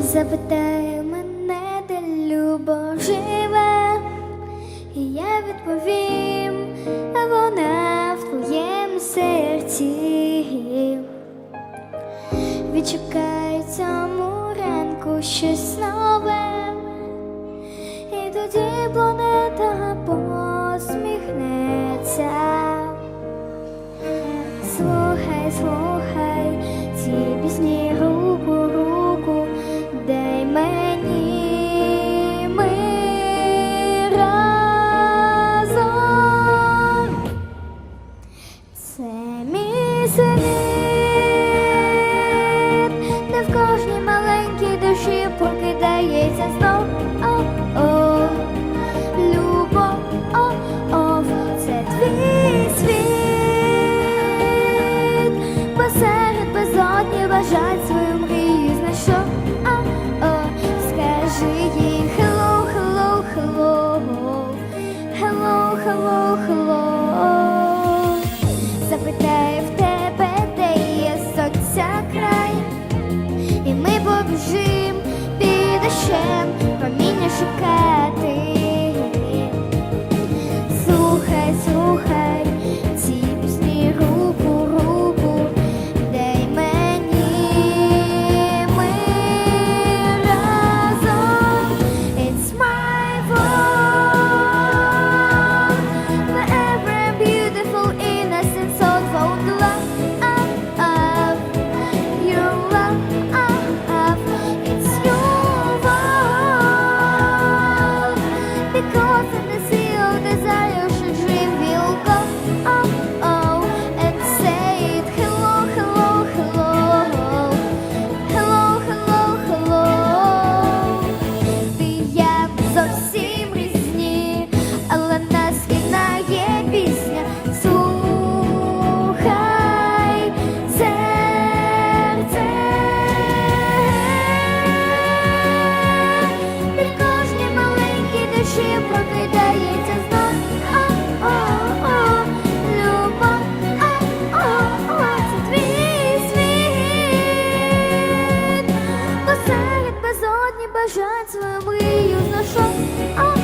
Запитай мене, де любов живе, і я відповім, вона в твоєму серці. Відчекай цьому ранку щось нове, і тоді планета посміхнеться. Це мій світ, де в кожній маленькій душі покидається знов. О, о, любов, о, о, це твій світ, посеред безодні бажать свою мрію скажи їй hello, hello, hello, hello, hello, hello. чужим, під дощем, проміння шукає. прокидається А-о-о, любов, а-о-о, це твій світ, До свою мрію знайшов.